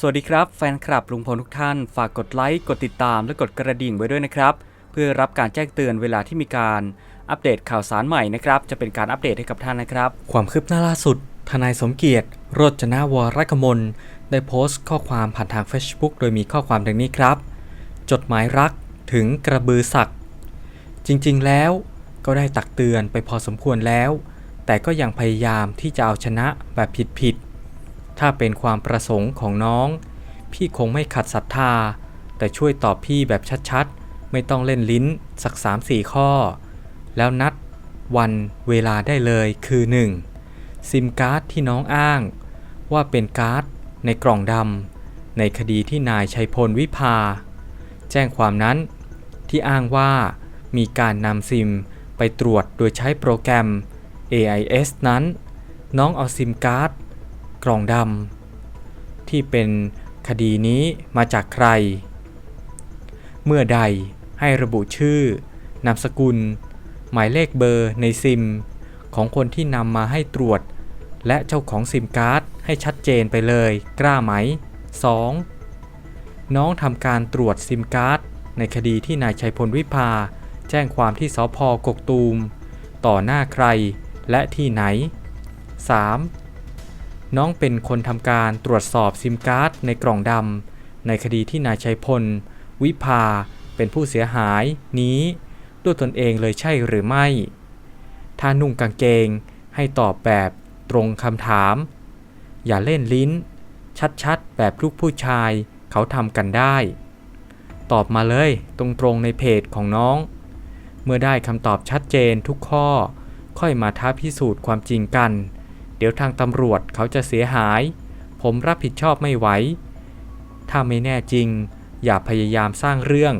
สวัสดีครับแฟนคลับลุงพลทุกท่าน ฝากกดไลค์ กดติดตามและกดกระดิ่งไว้ด้วยนะครับ เพื่อรับการแจ้งเตือนเวลาที่มีการอัปเดตข่าวสารใหม่นะครับ จะเป็นการอัปเดตให้กับท่านนะครับ ความคืบหน้าล่าสุด ทนายสมเกียรติโรจนาวรกมล ได้โพสต์ข้อความผ่านทาง Facebook โดยมีข้อความดังนี้ครับ จดหมายรักถึงกระบือศักดิ์จริงๆแล้วก็ได้ตักเตือนไปพอสมควรแล้ว แต่ก็ยังพยายามที่จะเอาชนะแบบผิดๆ ถ้าเป็นความประสงค์ของน้อง พี่คงไม่ขัดศรัทธา แต่ช่วยตอบพี่แบบชัดๆ ไม่ต้องเล่นลิ้นสัก3-4ข้อ แล้วนัดวันเวลาได้เลยคือ 1. ซิมการ์ดที่น้องอ้าง ว่าเป็นการ์ดในกล่องดำในคดีที่นายชัยพลวิภา แจ้งความนั้นที่อ้างว่ามีการนำซิมไปตรวจโดยใช้โปรแกรม AIS นั้น น้องเอาซิมการ์ด กล่องดำที่เป็นคดีนี้มาจากใคร เมื่อใดให้ระบุชื่อ นามสกุล หมายเลขเบอร์ในซิม ของคนที่นำมาให้ตรวจ และเจ้าของซิมการ์ดให้ชัดเจนไปเลยกล้าไหม 2. น้องทำการตรวจซิมการ์ดในคดีที่นายชัยพลวิภา แจ้งความที่สพกกตูม ต่อหน้าใครและที่ไหน 3. น้องเป็นคนทำการตรวจสอบซิมการ์ดในกล่องดำในคดีที่นายชัยพล วิภาเป็นผู้เสียหายนี้ด้วยตนเองเลยใช่หรือไม่ ถ้านุ่งกางเกงให้ตอบแบบตรงคำถาม อย่าเล่นลิ้น ชัดๆ แบบลูกผู้ชายเขาทำกันได้ ตอบมาเลยตรงๆในเพจของน้อง เมื่อได้คำตอบชัดเจนทุกข้อ ค่อยมาท้าพิสูจน์ความจริงกัน เดี๋ยวทางตำรวจเขาจะเสียหาย ผมรับผิดชอบไม่ไหว ถ้าไม่แน่จริง อย่าพยายามสร้างเรื่อง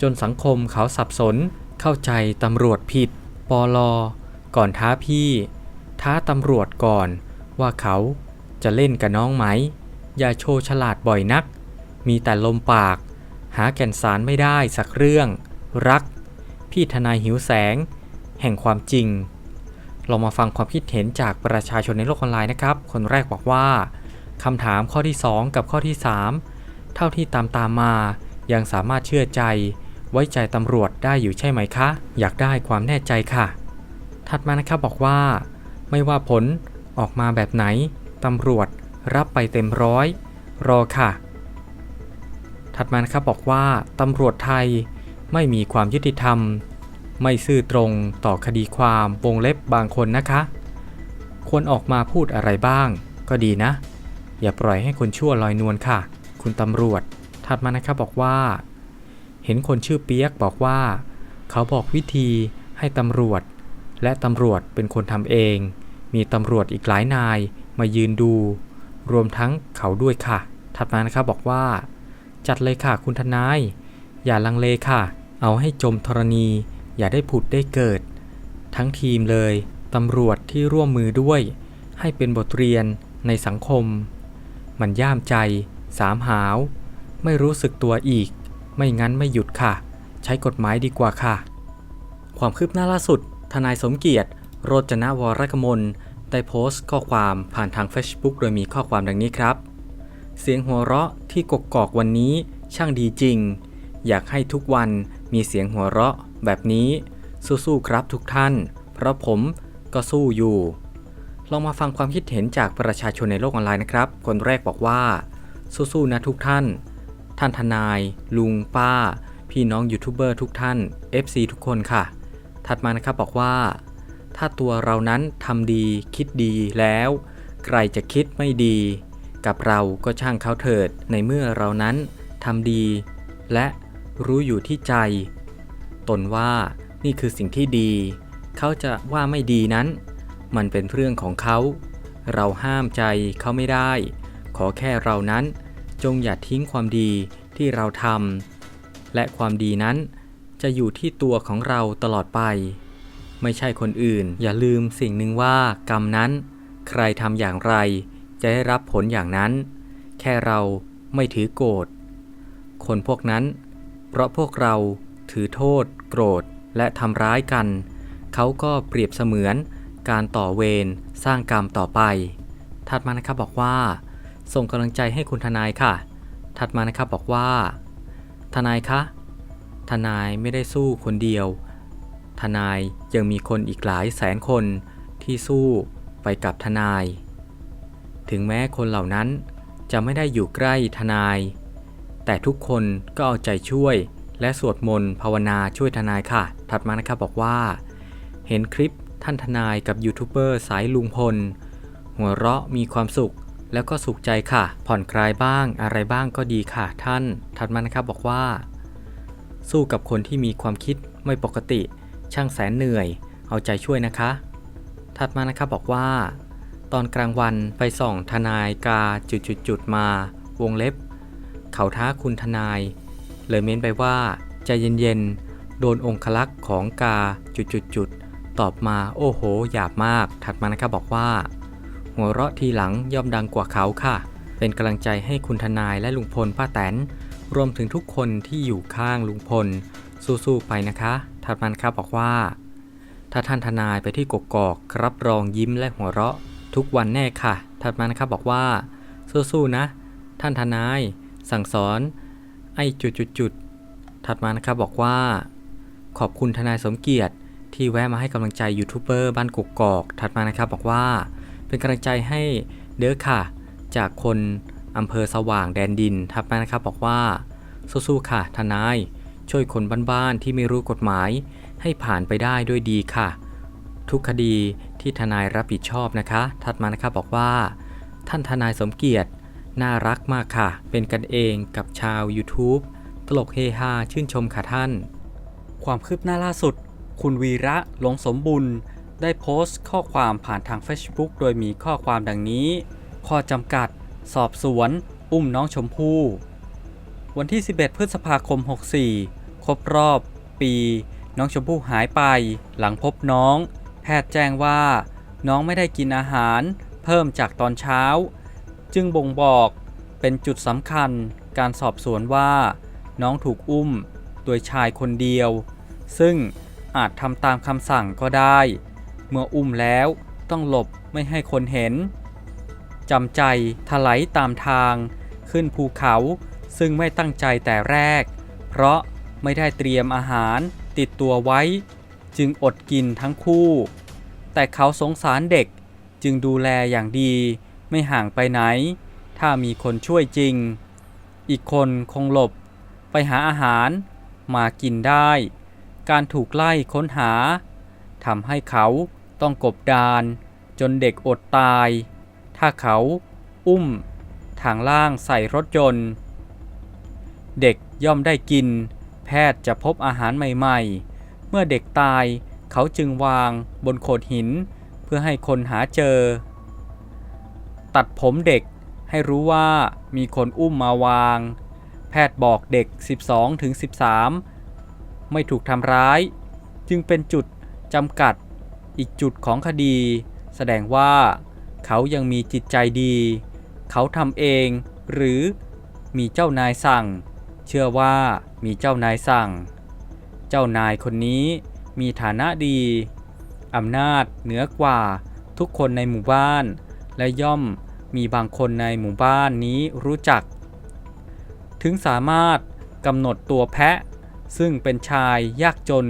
จนสังคมเขาสับสน เข้าใจตำรวจผิดปลอ ก่อนท้าพี่ ท้าตำรวจก่อนว่าเขาจะเล่นกับน้องไหม อย่าโชว์ฉลาดบ่อยนัก มีแต่ลมปาก หาแก่นสารไม่ได้สักเรื่อง รัก พี่ทนายหิวแสง แห่งความจริง เรามาฟังความคิดเห็นจากประชาชนในโลกออนไลน์นะครับ คนแรกบอกว่าคำถามข้อที่ 2 กับข้อที่ 3 เท่าที่ตามตามมา ยังสามารถเชื่อใจ ไว้ใจตำรวจได้อยู่ใช่ไหมคะ อยากได้ความแน่ใจค่ะ ถัดมานะครับบอกว่า ไม่ว่าผลออกมาแบบไหนตำรวจรับไปเต็มร้อย รอค่ะ ถัดมานะครับบอกว่าตำรวจไทยไม่มีความยุติธรรม ไม่ซื่อตรงต่อคดีความวงเล็บบางคนนะคะ ควรออกมาพูดอะไรบ้าง ก็ดีนะ อย่าปล่อยให้คนชั่วลอยนวลค่ะ คุณตำรวจ ถัดมานะครับอกว่า เห็นคนชื่อเปียกบอกว่า เขาบอกวิธีให้ตำรวจ และตำรวจเป็นคนทำเอง มีตำรวจอีกหลายนายมายืนดู รวมทั้งเขาด้วยค่ะ ถัดมานะครับบอกว่า จัดเลยค่ะคุณทนาย อย่าลังเลค่ะ เอาให้จมธรณี อย่าได้ผุดได้เกิด ทั้งทีมเลยตำรวจที่ร่วมมือด้วย ให้เป็นบทเรียนในสังคม มันย่ามใจ สามหาว ไม่รู้สึกตัวอีก ไม่งั้นไม่หยุดค่ะ ใช้กฎหมายดีกว่าค่ะ ความคืบหน้าล่าสุด ทนายสมเกียรติ โรจนวรกมลได้โพสต์ข้อความผ่านทาง Facebook โดยมีข้อความดังนี้ครับ เสียงหัวเราะที่กกอกวันนี้ช่างดีจริง อยากให้ทุกวันมีเสียงหัวเราะ แบบนี้สู้ๆครับทุกท่าน เพราะผมก็สู้อยู่ ลองมาฟังความคิดเห็นจากประชาชนในโลกออนไลน์นะครับ คนแรกบอกว่า สู้ๆนะทุกท่าน ท่านทนาย ลุงป้า พี่น้องยูทูบเบอร์ทุกท่าน FC ทุกคนค่ะ ถัดมานะครับบอกว่า ถ้าตัวเรานั้นทำดีคิดดีแล้ว ใครจะคิดไม่ดี กับเราก็ช่างเขาเถิดในเมื่อเรานั้นทำดี และรู้อยู่ที่ใจ ตนว่านี่คือสิ่งที่ดี เขาจะว่าไม่ดีนั้น มันเป็นเรื่องของเขา เราห้ามใจเขาไม่ได้ ขอแค่เรานั้น จงอย่าทิ้งความดีที่เราทำและความดีนั้นจะอยู่ที่ตัวของเราตลอดไป ไม่ใช่คนอื่น อย่าลืมสิ่งหนึ่งว่ากรรมนั้น ใครทำอย่างไร จะได้รับผลอย่างนั้น แค่เราไม่ถือโกรธคนพวกนั้น เพราะพวกเรา ถือโทษ โกรธ และทำร้ายกัน เขาก็เปรียบเสมือนการต่อเวรสร้างกรรมต่อไป ถัดมานะครับบอกว่า ส่งกำลังใจให้คุณทนายค่ะ ถัดมานะครับบอกว่า ทนายคะ ทนายไม่ได้สู้คนเดียว ทนายยังมีคนอีกหลายแสนคนที่สู้ไปกับทนาย ถึงแม้คนเหล่านั้นจะไม่ได้อยู่ใกล้ทนาย แต่ทุกคนก็เอาใจช่วย และสวดมนต์ภาวนาช่วยทนายค่ะ ถัดมานะครับบอกว่า เห็นคลิปท่านทนายกับยูทูบเบอร์สายลุงพล หัวเราะมีความสุขแล้วก็สุขใจค่ะ ผ่อนคลายบ้างอะไรบ้างก็ดีค่ะท่าน ถัดมานะครับบอกว่า สู้กับคนที่มีความคิดไม่ปกติ ช่างแสนเหนื่อย เอาใจช่วยนะคะ ถัดมานะครับบอกว่า ตอนกลางวันไปส่องทนายกาจุดๆมา วงเล็บ เขาท้าคุณทนาย เลยเม้นไปว่าใจเย็นๆ โดนองคลักษ์ของกาจุดๆ ตอบมาโอ้โห หยาบมาก ถัดมานะครับบอกว่า หัวเราะทีหลังย่อมดังกว่าเขาค่ะ เป็นกำลังใจให้คุณทนายและลุงพลป้าแตน รวมถึงทุกคนที่อยู่ข้างลุงพล สู้ๆ ไปนะคะ ถัดมานะครับบอกว่า ถ้าท่านทนายไปที่กกอกรับรองยิ้มและหัวเราะ ทุกวันแน่ค่ะ ถัดมานะครับบอกว่า สู้ๆ นะ ท่านทนาย สั่งสอน ไอ้จุดๆๆถัดมานะครับบอกว่า ขอบคุณทนายสมเกียรติที่แวะมาให้กำลังใจยูทูบเบอร์บ้านกกอก ถัดมานะครับบอกว่า เป็นกำลังใจให้เด้อค่ะ จากคนอำเภอสว่างแดนดิน ถัดมานะครับบอกว่า สู้ๆค่ะ ทนาย ช่วยคนบ้านๆที่ไม่รู้กฎหมาย ให้ผ่านไปได้ด้วยดีค่ะ ทุกคดีที่ทนายรับผิดชอบนะคะ ถัดมานะครับบอกว่า ท่านทนายสมเกียรติ น่ารักมากค่ะ เป็นกันเองกับชาว YouTube ตลกเฮฮาชื่นชมค่ะท่าน ความคืบหน้าล่าสุด คุณวีระหลงสมบุญได้โพสต์ข้อความผ่านทาง Facebook โดยมีข้อความดังนี้ ข้อจำกัด สอบสวน อุ้มน้องชมพู่ วันที่ 11 พฤษภาคม 64 ครบรอบ ปี น้องชมพู่หายไป หลังพบน้อง แพทย์แจ้งว่า น้องไม่ได้กินอาหาร เพิ่มจากตอนเช้า จึงบ่งบอกเป็นจุดสำคัญการสอบสวนว่า น้องถูกอุ้มโดยชายคนเดียว ซึ่งอาจทำตามคำสั่งก็ได้ เมื่ออุ้มแล้วต้องหลบไม่ให้คนเห็นจำใจถลายตามทาง ขึ้นภูเขาซึ่งไม่ตั้งใจแต่แรก เพราะไม่ได้เตรียมอาหารติดตัวไว้ จึงอดกินทั้งคู่ แต่เขาสงสารเด็กจึงดูแลอย่างดี ไม่ห่างไปไหน ถ้ามีคนช่วยจริง อีกคนคงหลบ ไปหาอาหารมากินได้ การถูกไล่ค้นหาทำให้เขาต้องกบดานจนเด็กอดตาย ถ้าเขาอุ้ม ทางล่างใส่รถยนต์ เด็กย่อมได้กิน แพทย์จะพบอาหารใหม่ ๆ เมื่อเด็กตายเขาจึงวางบนโขดหิน เพื่อให้คนหาเจอ ตัดผมเด็กให้รู้ว่ามีคนอุ้มมาวาง แพทย์บอกเด็ก 12ถึง13 ไม่ถูกทำร้าย จึงเป็นจุดจำกัดอีกจุดของคดี แสดงว่าเขายังมีจิตใจดี เขาทำเองหรือมีเจ้านายสั่ง เชื่อว่ามีเจ้านายสั่ง เจ้านายคนนี้มีฐานะดีอำนาจเหนือกว่าทุกคนในหมู่บ้าน และย่อมมีบางคนในหมู่บ้านนี้รู้จัก ถึงสามารถกำหนดตัวแพะ ซึ่งเป็นชายยากจน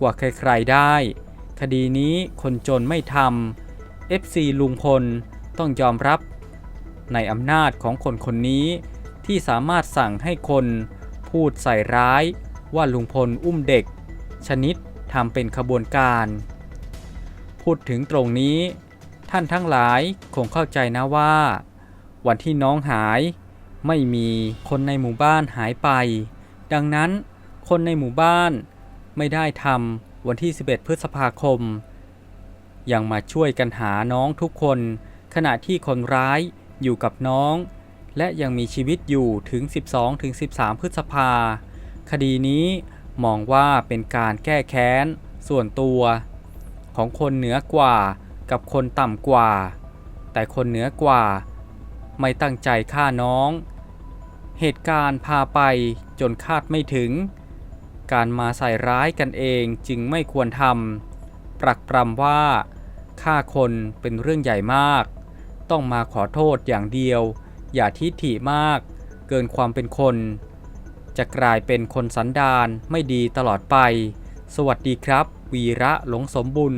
กว่าใครๆได้ คดีนี้คนจนไม่ทำ FC ลุงพลต้องยอมรับ ในอำนาจของคนคนนี้ที่สามารถสั่งให้คนพูดใส่ร้ายว่าลุงพลอุ้มเด็ก ชนิดทำเป็นขบวนการ พูดถึงตรงนี้ ท่านทั้งหลายคงเข้าใจนะว่า วันที่น้องหาย ไม่มีคนในหมู่บ้านหายไป ดังนั้นคนในหมู่บ้านไม่ได้ทำวันที่ 11 พฤษภาคม ยังมาช่วยกันหาน้องทุกคน ขณะที่คนร้ายอยู่กับน้อง และยังมีชีวิตอยู่ถึง 12 ถึง 13 พฤษภา คดีนี้มองว่าเป็นการแก้แค้น ส่วนตัว ของคนเหนือกว่า กับคนต่ำกว่า แต่คนเหนือกว่า ไม่ตั้งใจฆ่าน้อง เหตุการณ์พาไปจนคาดไม่ถึง การมาใส่ร้ายกันเองจึงไม่ควรทำปรักปรำว่าฆ่าคนเป็นเรื่องใหญ่มาก ต้องมาขอโทษอย่างเดียว อย่าทิฐิมาก เกินความเป็นคน จะกลายเป็นคนสันดานไม่ดีตลอดไป สวัสดีครับ วีระหลงสมบุญ